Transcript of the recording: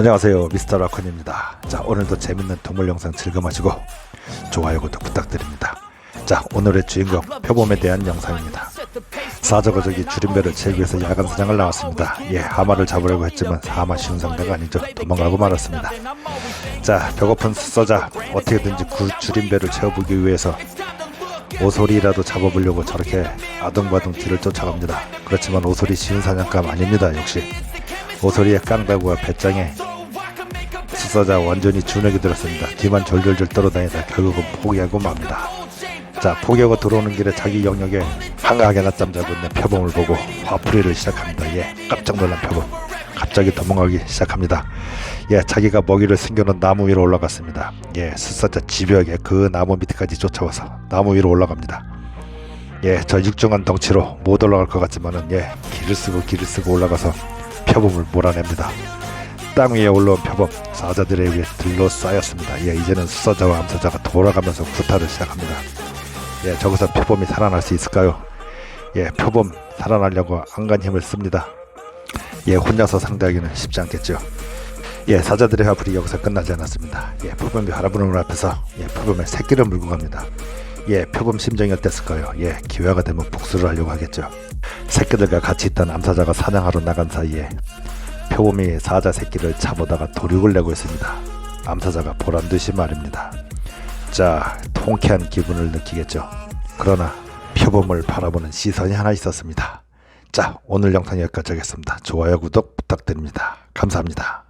안녕하세요 미스터 라콘입니다. 자 오늘도 재밌는 동물 영상 즐거마시고 좋아요 구독 부탁드립니다. 자 오늘의 주인공 표범에 대한 영상입니다. 사저거저기 줄임배를 채우기 위해서 야간 사냥을 나왔습니다. 예 하마를 잡으려고 했지만 하마 쉬운 상대가 아니죠. 도망가고 말았습니다. 자 배고픈 숫서자 어떻게든지 그 줄임배를 채워보기 위해서 오소리라도 잡아보려고 저렇게 아둥바둥 뒤를 쫓아갑니다. 그렇지만 오소리 쉬운 사냥감 아닙니다 역시. 오소리의 깡다구와 배짱에 수사자 완전히 주눅이 들었습니다. 뒤만 졸졸졸 떨어다니다 결국은 포기하고 맙니다. 자 포기하고 들어오는 길에 자기 영역에 한가하게 낮잠 자고 있는 표범을 보고 화풀이를 시작합니다. 예 깜짝 놀란 표범 갑자기 도망가기 시작합니다. 예 자기가 먹이를 숨겨놓은 나무 위로 올라갔습니다. 예 수사자 집요하게 그 나무 밑에까지 쫓아와서 나무 위로 올라갑니다. 예, 저 육중한 덩치로 못 올라갈 것 같지만은 예, 길을 쓰고 길을 쓰고 올라가서 표범을 몰아냅니다. 땅 위에 올라온 표범 사자들에 의해 둘러싸였습니다. 예, 이제는 수사자와 암사자가 돌아가면서 구타를 시작합니다. 예, 저기서 표범이 살아날 수 있을까요? 예, 표범 살아나려고 안간 힘을 씁니다. 예, 혼자서 상대하기는 쉽지 않겠죠. 예, 사자들의 화풀이 여기서 끝나지 않았습니다. 예, 표범이 할아버님 앞에서 예, 표범의 새끼를 물고 갑니다. 예, 표범 심정이 어땠을까요? 예, 기회가 되면 복수를 하려고 하겠죠. 새끼들과 같이 있던 암사자가 사냥하러 나간 사이에 표범이 사자 새끼를 잡아다가 도륙을 내고 있습니다. 암사자가 보란 듯이 말입니다. 자, 통쾌한 기분을 느끼겠죠. 그러나 표범을 바라보는 시선이 하나 있었습니다. 자, 오늘 영상 여기까지 하겠습니다. 좋아요, 구독 부탁드립니다. 감사합니다.